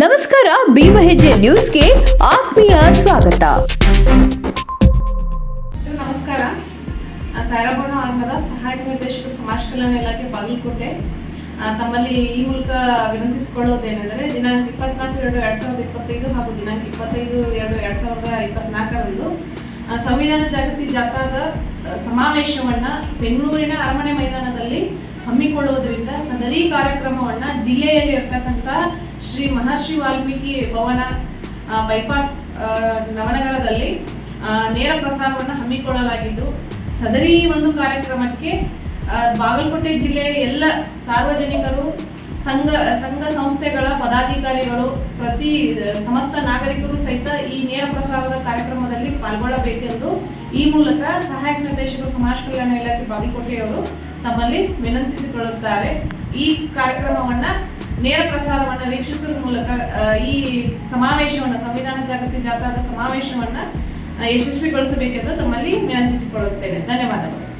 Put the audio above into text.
ನಮಸ್ಕಾರ ಭೀಮ ಹೆಜ್ಜೆ ನ್ಯೂಸ್ಗೆ ಆತ್ಮೀಯ ಸ್ವಾಗತ. ನಮಸ್ಕಾರ. ಆ, ಸಾಯಿರಾಮಣ್ಣ ಆಂಗದ ಸಹಾಯಕ ನಿರ್ದೇಶಕರು ಸಮಾಜ ಕಲ್ಯಾಣ ಇಲಾಖೆ ಬಾಗಲಕೋಟೆ. ತಮ್ಮಲ್ಲಿ ಈ ಮೂಲಕ ವಿನಂತಿಸಿಕೊಳ್ಳೋದೇನೆಂದರೆ ದಿನಾಂಕ ಇಪ್ಪತ್ನಾಲ್ಕು ಎರಡು ಎರಡು ಸಾವಿರದ ಇಪ್ಪತ್ತೈದು ಹಾಗೂ ದಿನಾಂಕ ಇಪ್ಪತ್ತೈದು ಎರಡು ಎರಡು ಸಾವಿರದ ಇಪ್ಪತ್ನಾಲ್ಕರಂದು ಸಂವಿಧಾನ ಜಾಗೃತಿ ಜಾಥಾದ ಸಮಾವೇಶವನ್ನ ಬೆಂಗಳೂರಿನ ಅರಮನೆ ಮೈದಾನದಲ್ಲಿ ಹಮ್ಮಿಕೊಳ್ಳುವುದರಿಂದ ಸದರಿ ಕಾರ್ಯಕ್ರಮವನ್ನು ಜಿಲ್ಲೆಯಲ್ಲಿ ಇರ್ತಕ್ಕಂಥ ಶ್ರೀ ಮಹರ್ಷಿ ವಾಲ್ಮೀಕಿ ಭವನ ಬೈಪಾಸ್ ನವನಗರದಲ್ಲಿ ನೇರ ಪ್ರಸಾರವನ್ನು ಹಮ್ಮಿಕೊಳ್ಳಲಾಗಿದ್ದು, ಸದರಿ ಒಂದು ಕಾರ್ಯಕ್ರಮಕ್ಕೆ ಬಾಗಲಕೋಟೆ ಜಿಲ್ಲೆಯ ಎಲ್ಲ ಸಾರ್ವಜನಿಕರು, ಸಂಘ ಸಂಘ ಸಂಸ್ಥೆಗಳ ಪದಾಧಿಕಾರಿಗಳು, ಪ್ರತಿ ಸಮಸ್ತ ನಾಗರಿಕರು ಸಹಿತ ಈ ನೇರ ಪ್ರಸಾರದ ಕಾರ್ಯಕ್ರಮದಲ್ಲಿ ಪಾಲ್ಗೊಳ್ಳಬೇಕೆಂದು ಈ ಮೂಲಕ ಸಹಾಯಕ ನಿರ್ದೇಶಕರು, ಸಮಾಜ ಕಲ್ಯಾಣ ಇಲಾಖೆ ಬಾಗಲಕೋಟೆಯವರು ತಮ್ಮಲ್ಲಿ ವಿನಂತಿಸಿಕೊಳ್ಳುತ್ತಾರೆ. ಈ ಕಾರ್ಯಕ್ರಮವನ್ನ ನೇರ ಪ್ರಸಾರವನ್ನು ವೀಕ್ಷಿಸುವ ಮೂಲಕ ಈ ಸಮಾವೇಶವನ್ನು ಸಂವಿಧಾನ ಜಾಗೃತಿ ಜಾಥಾದ ಸಮಾವೇಶವನ್ನ ಯಶಸ್ವಿಗೊಳಿಸಬೇಕೆಂದು ತಮ್ಮಲ್ಲಿ ವಿನಂತಿಸಿಕೊಳ್ಳುತ್ತೇನೆ. ಧನ್ಯವಾದಗಳು.